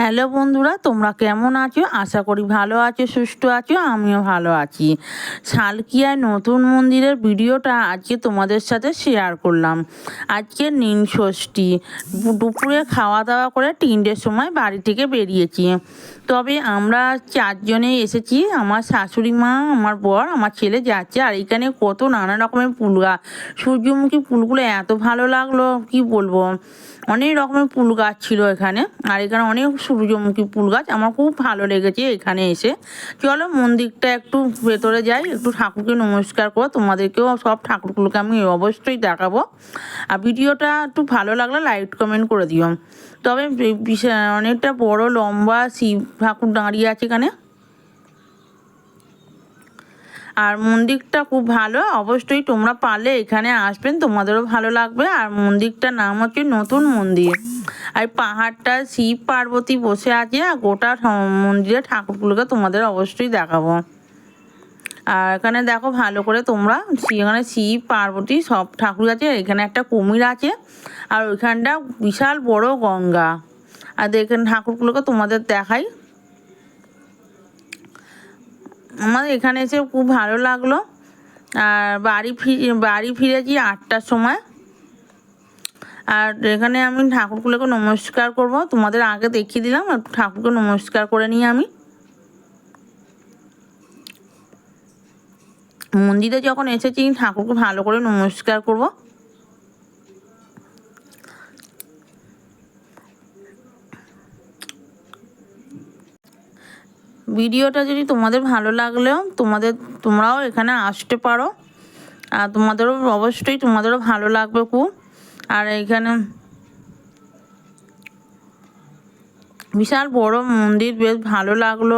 Hello বন্ধুরা, তোমরা কেমন আছো? আশা করি ভালো আছো, সুস্থ আছো, আমিও ভালো আছি। শালকিয়ায় নতুন মন্দিরের ভিডিওটা আজকে তোমাদের সাথে শেয়ার করলাম। আজকে নীল ষষ্ঠী। দুপুরে খাওয়া দাওয়া করে তিনটের সময় বাড়ি থেকে বেরিয়েছি। তবে আমরা চারজনে এসেছি, আমার শাশুড়ি মা, আমার বর, আমার ছেলে যাচ্ছে, আর এখানে কত নানা রকমের ফুল গাছ সূর্যমুখী ফুলগুলো এত ভালো লাগল, কি বলব? অনেক রকমের ফুল গাছ ছিল এখানে, আর এখানে অনেক সূর্যমুখী ফুল গাছ আমার খুব ভালো লেগেছে এখানে এসে। চলো মন্দিরটা একটু ভেতরে যাই, একটু ঠাকুরকে নমস্কার করো, তোমাদেরকেও সব ঠাকুরগুলোকে আমি অবশ্যই দেখাবো। আর ভিডিওটা একটু ভালো লাগলে লাইক, কমেন্ট করে দিও। তবে অনেকটা বড়, লম্বা শিব ঠাকুর দাঁড়িয়ে আছে এখানে। আর মন্দিরটা খুব ভালো, অবশ্যই তোমরা পারলে এখানে আসবেন, তোমাদেরও ভালো লাগবে। আর মন্দিরটার নাম হচ্ছে নতুন মন্দির। আর পাহাড়টা শিব পার্বতী বসে আছে, আর গোটা মন্দিরে ঠাকুরগুলোকে তোমাদের অবশ্যই দেখাবো। আর এখানে দেখো ভালো করে তোমরা এখানে শিব পার্বতী সব ঠাকুর আছে এখানে একটা কুমির আছে, আর ওইখানটা বিশাল বড় গঙ্গা। আর এখানে ঠাকুরগুলোকে তোমাদের দেখাই। আমাদের এখানে এসে খুব ভালো লাগল। আর বাড়ি ফিরে বাড়ি ফিরেছি আটটার সময়। আর এখানে আমি ঠাকুরগুলোকে নমস্কার করব। তোমাদের আগে দেখিয়ে দিলাম একটু ঠাকুরকে নমস্কার করে নিই আমি। মন্দিরে যখন এসেছি, ঠাকুরকে ভালো করে নমস্কার করব। ভিডিওটা যদি তোমাদের ভালো লাগলেও তোমাদের, তোমরাও এখানে আসতে পারো। আর তোমাদেরও অবশ্যই তোমাদেরও ভালো লাগবে খুব। আর এখানে বিশাল বড় মন্দির, বেশ ভালো লাগল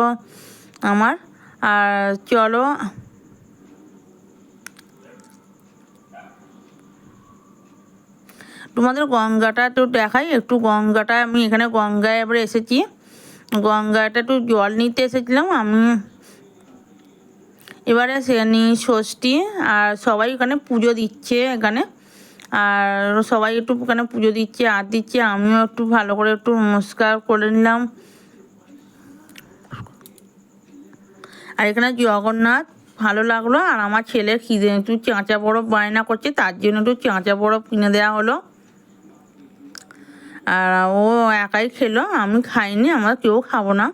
আমার। আর চলো, তোমাদের গঙ্গাটা একটু দেখাই, একটু গঙ্গাটা আমি এখানে গঙ্গায় এবার এসেছি। গঙ্গাটা একটু জল নিতে এসেছিলাম, আমি এবারে সে ষষ্ঠী, আর সবাই এখানে পুজো দিচ্ছে এখানে। আর সবাই একটু এখানে পুজো দিচ্ছে আর দিচ্ছে, আমিও একটু ভালো করে একটু নমস্কার করে নিলাম। আর এখানে জগন্নাথ, ভালো লাগল। আর আমার ছেলের খিদে, একটু চাঁচা বরফ বায়না করছে, তার জন্য একটু চাঁচা বরফ কিনে দেওয়া হলো। আর ও একাই খেলো, আমি খাইনি, আমরা কেউ খাব না।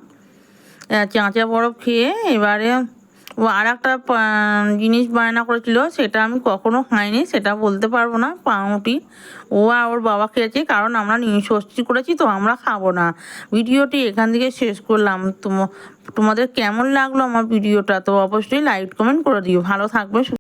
চাঁচা বরফ খেয়ে এবারে আর একটা জিনিস বায়না করেছিল, সেটা আমি কখনো খাইনি, সেটা বলতে পারব না পাউটি ও আর ওর বাবা খেয়েছে, কারণ আমরা ষষ্ঠী করেছি, তো আমরা খাব না। ভিডিওটি এখান থেকে শেষ করলাম। তোম- তোমাদের কেমন লাগল আমার ভিডিওটা? তো অবশ্যই লাইক কমেন্ট করে দিও। ভালো থাকবে